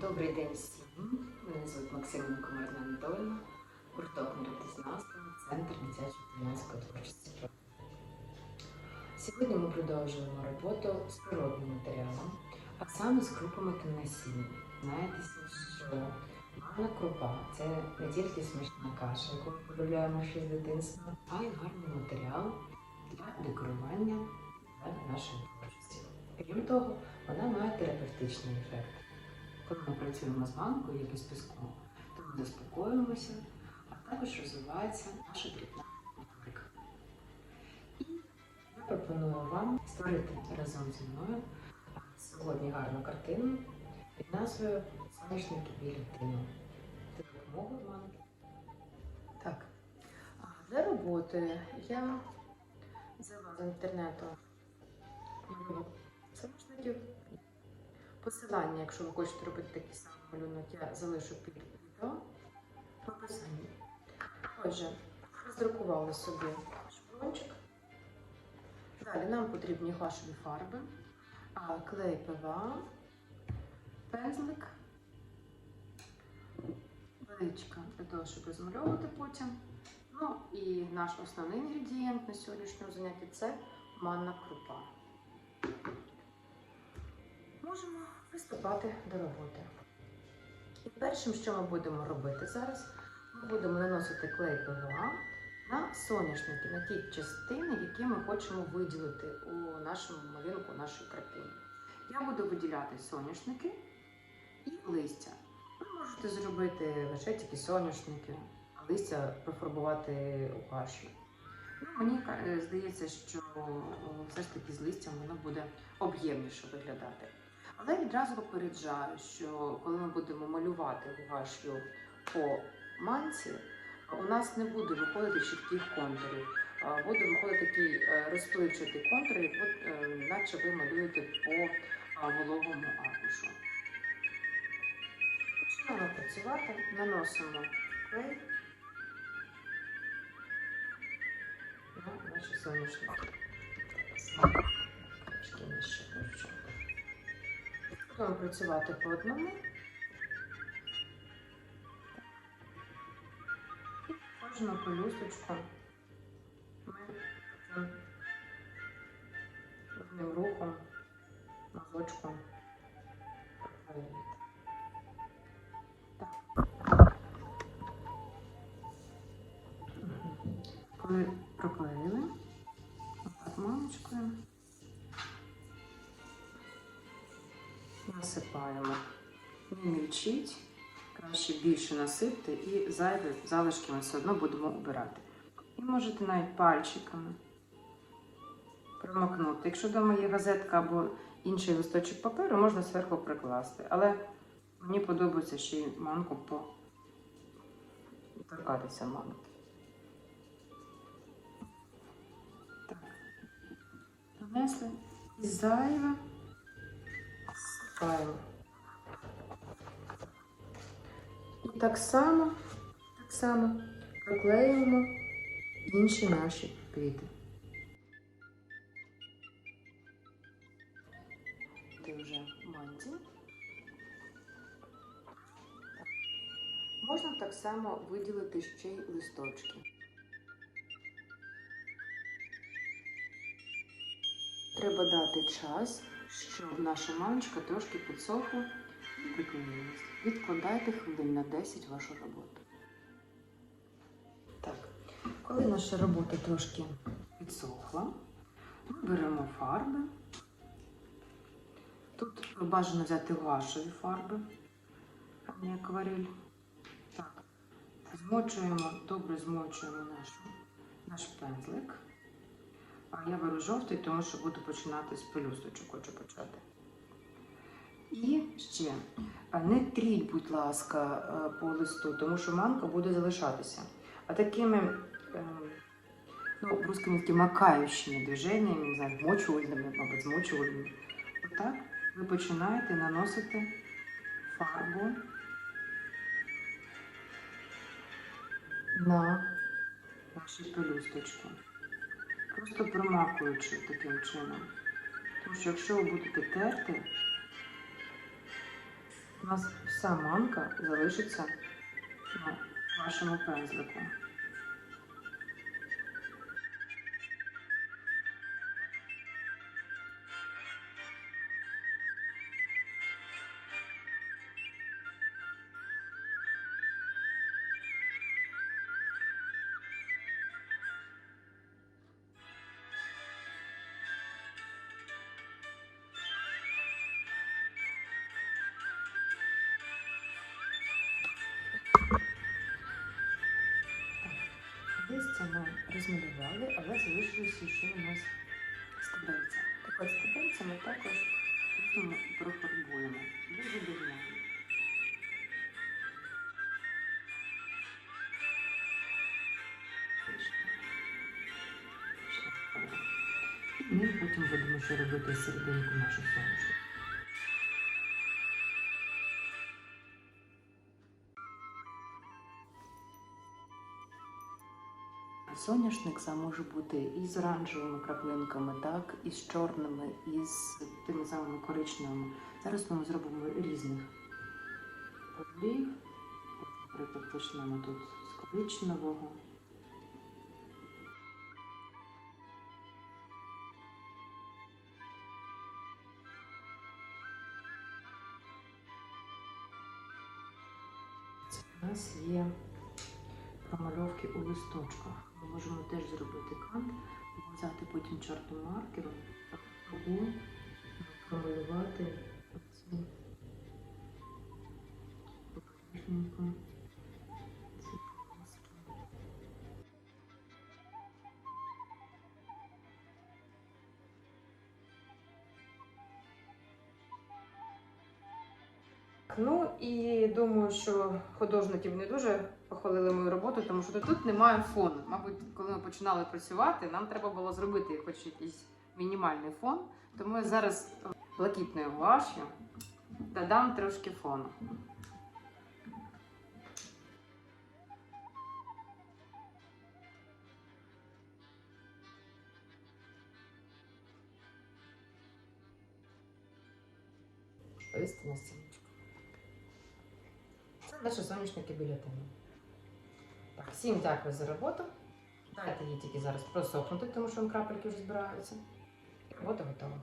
Добрий день всім. Мене звуть Максимина Комарна Анатольовна, гурток народознавства, Центр дитячої та творчості. Сьогодні ми продовжуємо роботу з природним матеріалом, а саме з крупами та насінням. Знаєте, що манна крупа це не тільки смачна каша, яку ми полюбляємо ще з дитинства, а й гарний матеріал для декорування нашої творчості. Крім того, вона має терапевтичний ефект. Коли ми працюємо з манкою, як і з піском, то ми заспокоюємося, а також розвивається наша дрібна моторика. І я пропоную вам створити разом зі мною сьогодні гарну картину під назвою Соняшники білі тину. Ти допомогу манки. Так, для роботи я взяла з інтернету соняшників. Посилання, якщо ви хочете робити такий самий малюнок, я залишу під відео в описанні. Отже, роздрукували собі шаблончик. Далі нам потрібні гуашеві фарби, клей ПВА, пензлик, водичка для того, щоб розмальовувати потім. Ну і наш основний інгредієнт на сьогоднішньому занятті це манна крупа можемо приступати до роботи. І першим, що ми будемо робити зараз, ми будемо наносити клей ПВА на соняшники, на ті частини, які ми хочемо виділити у нашому малюнку, нашій картині. Я буду виділяти соняшники і листя. Ви можете зробити лише тільки соняшники, а листя профарбувати у каші. Ну, мені е, здається, що все ж таки з листям воно буде об'ємніше виглядати. Але відразу попереджаю, що коли ми будемо малювати гуаш'ю по манці, у нас не буде виходити чітких контурів. Буде виходити такий е, розпливчатий контур, як е, наче ви малюєте по вологому аркушу. Починаємо працювати, наносимо клей на наші соняшники. Трошки нижче. Будемо працювати по одному. І кожну пелюсточку ми одним рухом, мазочком проклеїти. Так. Коли Насипаємо. Не мільчіть, краще більше насипте і зайві залишки ми все одно будемо обирати. І можете навіть пальчиками промокнути. Якщо вдома є газетка або інший листочок паперу, можна зверху прикласти. Але мені подобається ще й манку по торкатися манки. Нанесли і зайве. Сипаємо. І так само, так само проклеюємо інші наші квіти. Ти вже манті. Можна так само виділити ще й листочки. Треба дати час, щоб наша мамочка трошки підсохла і приклеїлась. Відкладайте хвилин на 10 вашу роботу. Так, коли наша робота трошки підсохла, ми беремо фарби. Тут бажано взяти гуашеві фарби, а не акварель. Так, змочуємо, добре змочуємо наш, наш пензлик. А я беру жовтий, тому що буду починати з пелюсточок, хочу почати. І ще не тріть, будь ласка, е, по листу, тому що манка буде залишатися. А такими, е, ну, языке макаючими движеннями, не знаю, вмочувальними, мабуть, змочувальними. Отак ви починаєте наносити фарбу на ваші пелюсточки. Просто промакуючи таким чином. Тому що якщо ви будете терти, У нас вся манка залишиться на вашому пензлику. Це ми розмалювали, але залишилося ще у нас стебельця. Так от стебельця ми також і профарбуємо. Дуже. І ми потім будемо ще робити серединку нашу сонячну. Соняшник сам може бути і з оранжевими краплинками, так, і з чорними, і з тими самими коричневими. Зараз ми зробимо різних. От, Наприклад, почнемо тут з коричневого. У нас є промальовки у листочках. Ми можемо теж зробити кант, взяти потім чорним маркером, або промалювати Ну і думаю, що художники б не дуже похвалили мою роботу, тому що тут немає фону. Мабуть, коли ми починали працювати, нам треба було зробити хоч якийсь мінімальний фон. Тому я зараз блакитною гуаш'ю додам трошки фону. Повісти на стіночку. Наші сонячники біля теми. Так, всім дякую за роботу. Дайте її тільки зараз просохнути, тому що крапельки вже збираються. Робота готова.